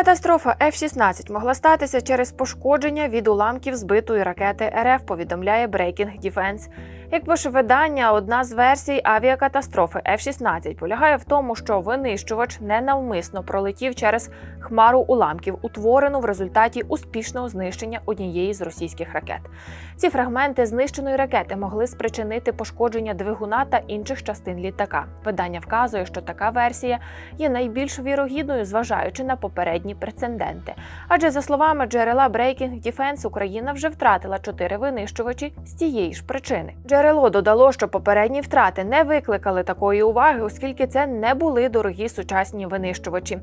Катастрофа F-16 могла статися через пошкодження від уламків збитої ракети РФ, повідомляє Breaking Defense. Як пише видання, одна з версій авіакатастрофи F-16 полягає в тому, що винищувач ненавмисно пролетів через хмару уламків, утворену в результаті успішного знищення однієї з російських ракет. Ці фрагменти знищеної ракети могли спричинити пошкодження двигуна та інших частин літака. Видання вказує, що така версія є найбільш вірогідною, зважаючи на попередні прецеденти. Адже за словами джерела Breaking Defense, Україна вже втратила чотири винищувачі з тієї ж причини. Джерело додало, що попередні втрати не викликали такої уваги, оскільки це не були дорогі сучасні винищувачі.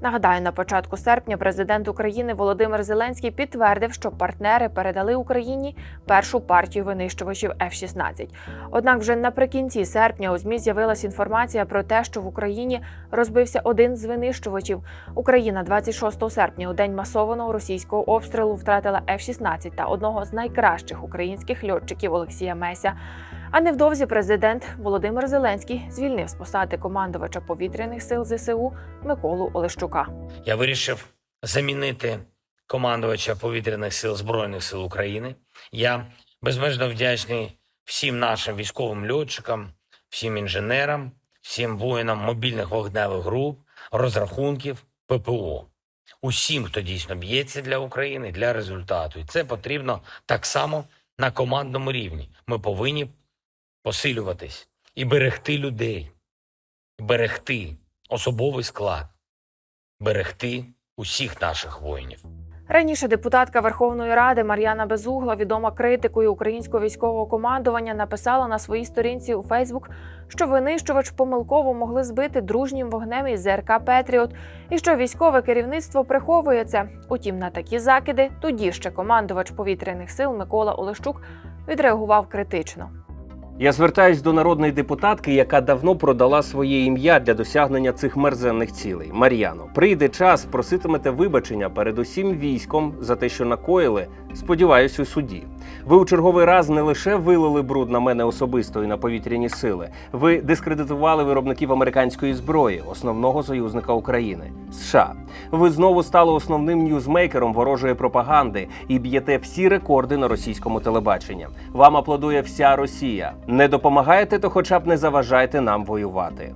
Нагадаю, на початку серпня президент України Володимир Зеленський підтвердив, що партнери передали Україні першу партію винищувачів F-16. Однак, вже наприкінці серпня у змі з'явилася інформація про те, що в Україні розбився один з винищувачів. Україна 26 серпня, у день масованого російського обстрілу, втратила F-16 та одного з найкращих українських льотчиків Олексія Меся. А невдовзі президент Володимир Зеленський звільнив з посади командувача повітряних сил ЗСУ Миколу Олещука. Я вирішив замінити командувача повітряних сил Збройних сил України. Я безмежно вдячний всім нашим військовим льотчикам, всім інженерам, всім воїнам мобільних вогневих груп, розрахунків ППО. Усім, хто дійсно б'ється для України, для результату. І це потрібно так само на командному рівні. Ми повинні посилюватись і берегти людей, берегти особовий склад, берегти усіх наших воїнів. Раніше депутатка Верховної Ради Мар'яна Безугла, відома критикою українського військового командування, написала на своїй сторінці у Фейсбук, що винищувач помилково могли збити дружнім вогнем із ЗРК Петріот, і що військове керівництво приховує це. Утім, на такі закиди тоді ще командувач повітряних сил Микола Олещук відреагував критично. Я звертаюсь до народної депутатки, яка давно продала своє ім'я для досягнення цих мерзенних цілей. Мар'яно, прийде час, проситимете вибачення перед усім військом за те, що накоїли. Сподіваюсь, у суді. Ви у черговий раз не лише вилили бруд на мене особисто і на повітряні сили. Ви дискредитували виробників американської зброї, основного союзника України США. Ви знову стали основним ньюзмейкером ворожої пропаганди і б'єте всі рекорди на російському телебаченні. Вам аплодує вся Росія. Не допомагаєте, то хоча б не заважайте нам воювати.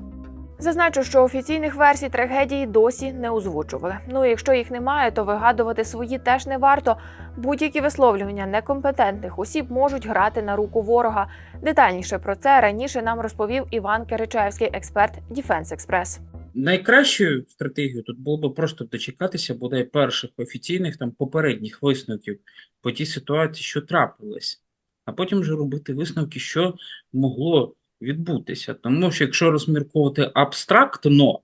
Зазначу, що офіційних версій трагедії досі не озвучували. Ну і якщо їх немає, то вигадувати свої теж не варто. Будь-які висловлювання некомпетентних осіб можуть грати на руку ворога. Детальніше про це раніше нам розповів Іван Киричаєвський, експерт Defense Express. Найкращою стратегією тут було би просто дочекатися бодай перших офіційних там попередніх висновків по тій ситуації, що трапилось, а потім вже робити висновки, що могло відбутися. Тому що якщо розмірковувати абстрактно,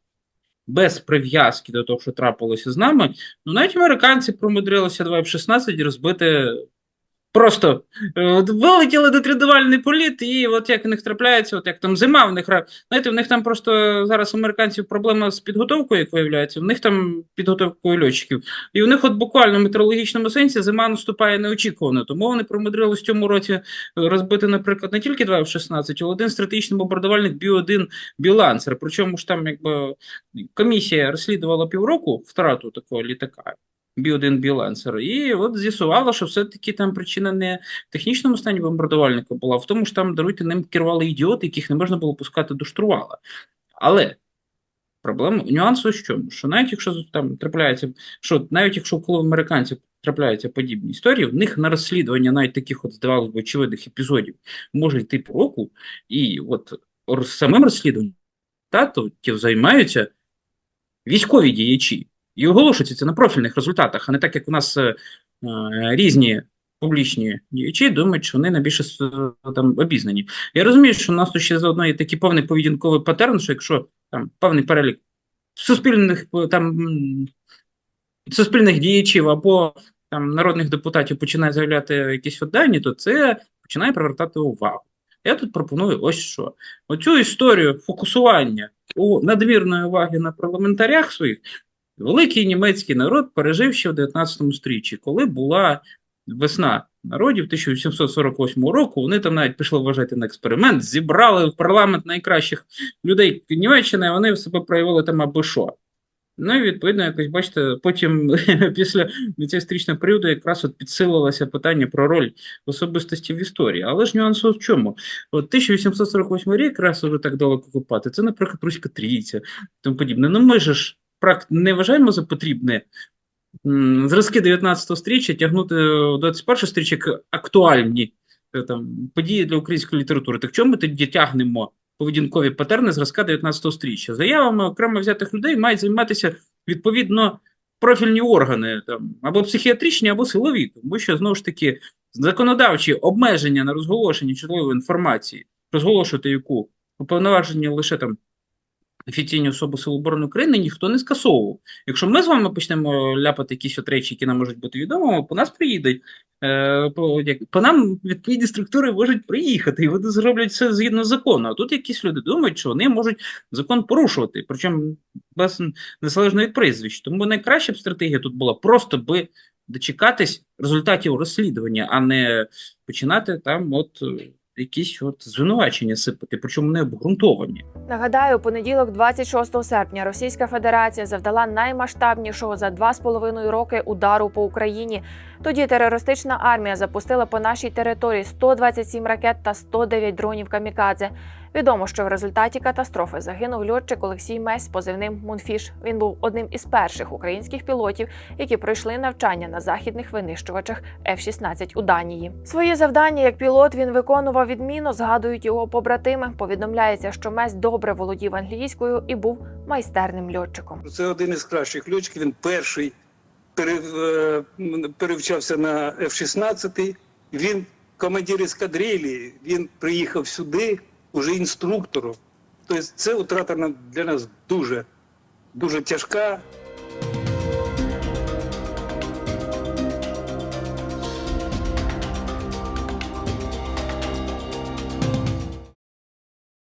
без прив'язки до того, що трапилося з нами, ну навіть американці промудрилися 2 F-16 розбити. Просто е, от вилетіли до тридувальний політ, і от як в них трапляється, от як там зима, в них знаєте, в них там просто зараз американців проблема з підготовкою, як виявляється, в них там підготовкою льотчиків. І у них, от буквально в метеорологічному сенсі, зима наступає неочікувано. Тому вони промудрились в цьому році е, розбити, наприклад, не тільки 2 F-16, а один стратегічний бомбардувальник Бі-1 Білансер. Причому ж там якби комісія розслідувала півроку втрату такого літака. Бі-1 Білансер, і от з'ясувало, що все-таки там причина не в технічному стані бомбардувальника була, а в тому, що там даруйте ним керували ідіоти, яких не можна було пускати до штурвала. Але проблема нюанс в чому, що навіть якщо там трапляється, що навіть якщо коли американців трапляються подібні історії, в них на розслідування навіть таких от здавалось би очевидних епізодів може йти по року, і от самим розслідуванням тато займаються військові діячі. І оголошується це на профільних результатах, а не так, як у нас е, е, різні публічні діячі думають, що вони найбільше там обізнані. Я розумію, що у нас тут ще заодно є такий певний поведінковий паттерн, що якщо там певний перелік суспільних е, там суспільних діячів або там народних депутатів починає заявляти якісь дані, то це починає привертати увагу. Я тут пропоную ось що. Оцю історію фокусування у надмірної уваги на парламентарях своїх великий німецький народ пережив ще в 19 сторіччі, коли була весна народів 1848 року. Вони там навіть пішли вважати на експеримент, зібрали в парламент найкращих людей Німеччини, а вони себе проявили там аби що. Ну і відповідно, якось бачите, потім після цього стрічного періоду якраз от підсилилося питання про роль особистості в історії. Але ж нюанс в чому? От 1848 рік, якраз уже так далеко копати, це, наприклад, Руська Трійця, тому подібне. Ну ми ж не вважаємо за потрібне зразки 19 стріччя тягнути в 21 стріччя як актуальні е, там, події для української літератури. Так чому ми тоді тягнемо поведінкові патерни зразка 19 стріччя? Заявами окремо взятих людей мають займатися відповідно профільні органи там, або психіатричні, або силові, тому що знову ж таки законодавчі обмеження на розголошення чутливої інформації, розголошувати яку уповноваження лише там офіційні особи Сил оборони України ніхто не скасовував. Якщо ми з вами почнемо ляпати якісь от речі, які нам можуть бути відомими, по нас приїдуть. Е, по, як, по нам відповідні структури можуть приїхати, і вони зроблять все згідно закону. А тут якісь люди думають, що вони можуть закон порушувати, причому без незалежно від прізвищ. Тому найкраща б стратегія тут була просто би дочекатись результатів розслідування, а не починати там от е, якісь от звинувачення сипати, причому не обґрунтовані. Нагадаю, понеділок, 26 серпня, Російська Федерація завдала наймасштабнішого за два з половиною роки удару по Україні. Тоді терористична армія запустила по нашій території 127 ракет та 109 дронів камікадзе. Відомо, що в результаті катастрофи загинув льотчик Олексій Месь позивним Мунфіш. Він був одним із перших українських пілотів, які пройшли навчання на західних винищувачах F-16 у Данії. Свої завдання як пілот він виконував відмінно, згадують його побратими. Повідомляється, що Месь добре володів англійською і був майстерним льотчиком. Це один із кращих льотчиків. Він перший е, перевчався на F-16. Він командир ескадрилі, він приїхав сюди уже інструктором. Тобто це втрата для нас дуже, дуже тяжка.